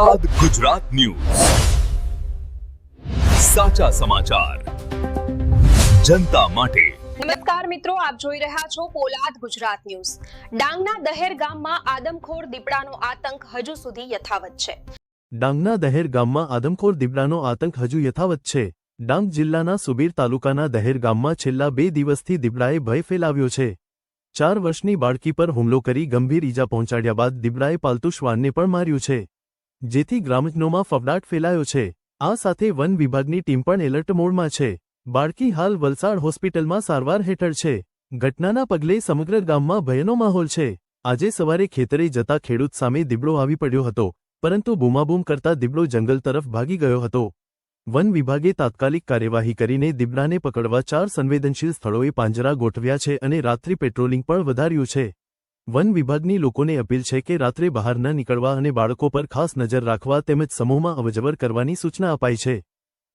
આદ Gujarat news. સાચા સમાચાર. જનતા માટે. નમસ્કાર મિત્રો આપ જોઈ રહ્યા છો પોલાદ ગુજરાત ન્યૂઝ. ડાંગના દહેર ગામમાં આદમખોર દીપડાનો આતંક હજુ સુધી યથાવત છે. ડાંગના દહેર ગામમાં આદમખોર દીપડાનો આતંક હજુ યથાવત છે. ડાંગ જિલ્લાના સુબીર તાલુકાના દહેર ગામમાં છેલ્લા બે દિવસથી દીપડાએ ભય ફેલાવ્યો છે. ચાર વર્ષની બાળકી પર હુમલો કરી ગંભીર ઈજા પહોંચાડ્યા બાદ દીપડાએ પાલતુ શ્વાનને પણ માર્યું છે. જેથી ગ્રામજનોમાં ફફડાટ ફેલાયો છે. આ સાથે વન વિભાગની ટીમ પણ એલર્ટ મોડમાં છે. બાળકી હાલ વલસાડ હોસ્પિટલમાં સારવાર હેઠળ છે. ઘટનાના પગલે સમગ્ર ગામમાં ભયનો માહોલ છે. આજે સવારે ખેતરે જતા ખેડૂત સામે દીબડો આવી પડ્યો હતો, પરંતુ બૂમાબૂમ કરતા દીબડો જંગલ તરફ ભાગી ગયો હતો. વન વિભાગે તાત્કાલિક કાર્યવાહી કરીને દીબડાને પકડવા ચાર સંવેદનશીલ સ્થળોએ પાંજરા ગોઠવ્યા છે અને રાત્રિ પેટ્રોલિંગ પણ વધાર્યું છે. વન વિભાગની લોકોને અપીલ છે કે રાત્રે બહાર ન નીકળવા અને બાળકો પર ખાસ નજર રાખવા તેમજ સમૂહમાં અવજવર કરવાની સૂચના અપાઈ છે.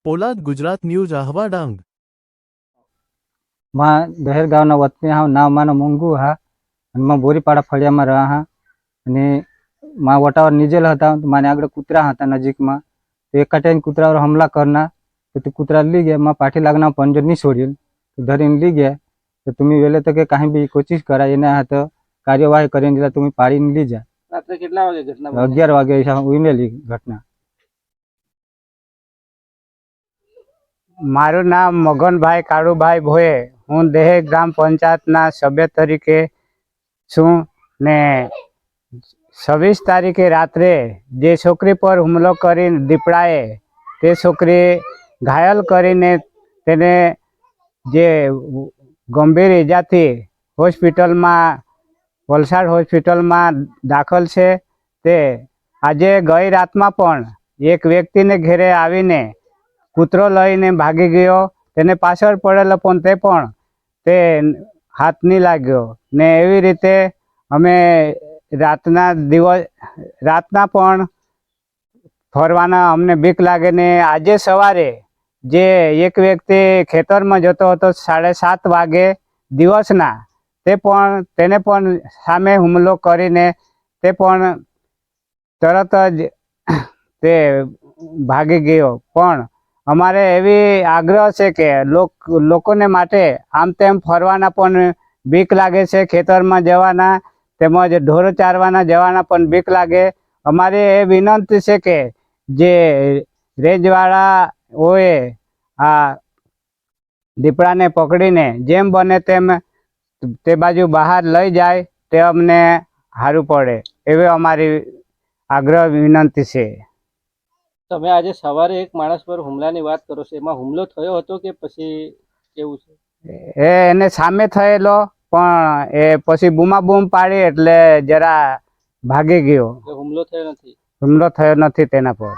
પોલાદ ગુજરાત ન્યૂઝ આહવા ડાંગમાં દહેર ગામના વતની હા નામ માનો મોંઘુ હા, અને માં બોરીપાડા ફળિયામાં રહ્યા હા, અને માં વટાવર નીજેલ હતા માને આગળ કૂતરા હતા નજીકમાં. તો એક ટાઈમ કૂતરા પર હમલા કરના, તો તે કૂતરા લઈ ગયા, માં પાઠી લાગના પંજર નહીં છોડ્યું ધરીને લઈ ગયા, તો તમે વેલે તો કે કાંઈ બી કોશિશ કરાય, એના હાથ કાર્યવાહી કરીને તમે પાડીને લીધા. રાત્રે કેટલા વાગે ઘટના અગિયાર વાગે ઉમેલી ઘટના. મારું નામ મગનભાઈ કાળુભાઈ ભોએ. હું દેહ ગ્રામ પંચાયતના સભ્ય તરીકે છું ને છવ્વીસ તારીખે રાત્રે જે છોકરી પર હુમલો કરીને દીપડાએ તે છોકરી ઘાયલ કરીને તેને જે ગંભીર ઈજાથી હોસ્પિટલમાં વલસાડ હોસ્પિટલમાં દાખલ છે. તે આજે ગઈ રાતમાં પણ એક વ્યક્તિને ઘેરે આવીને કૂતરો લઈને ભાગી ગયો. તેને પાછળ પડેલો પણ તે પણ તે હાથ નહીં લાગ્યો ને એવી રીતે અમે રાતના દિવસ, રાતના પણ ફરવાના અમને બીક લાગે ને આજે સવારે જે એક વ્યક્તિ ખેતરમાં જતો હતો સાડે સાત વાગે દિવસના તે પણ, તેને પણ સામે હુમલો કરીને તે પણ તરત જ તે ભાગી ગયો. પણ અમારે એવી આગ્રહ છે કે લોક, લોકોને માટે આમ તેમ ફરવાના પણ બીક લાગે છે ખેતરમાં જવાના તેમજ ઢોર ચારવાના જવાના પણ બીક લાગે. અમારે એ વિનંતી છે કે જે રેજવાળાઓએ આ દીપડાને પકડીને જેમ બને તેમ તે બાજુ બહાર લઈ જાય તે અમને સારું પડે. એવી અમારી આગ્રહ વિનંતી છે. તમે આજે સવારે એક માણસ પર હુમલાની વાત કરો છો એમાં હુમલો થયો હતો કે પછી કેવું છે? એ એને સામે થયેલો પણ એ પછી બૂમા બૂમ પાડી એટલે જરા ભાગી ગયો. હુમલો થયો નથી? હુમલો થયો નથી તેના પર.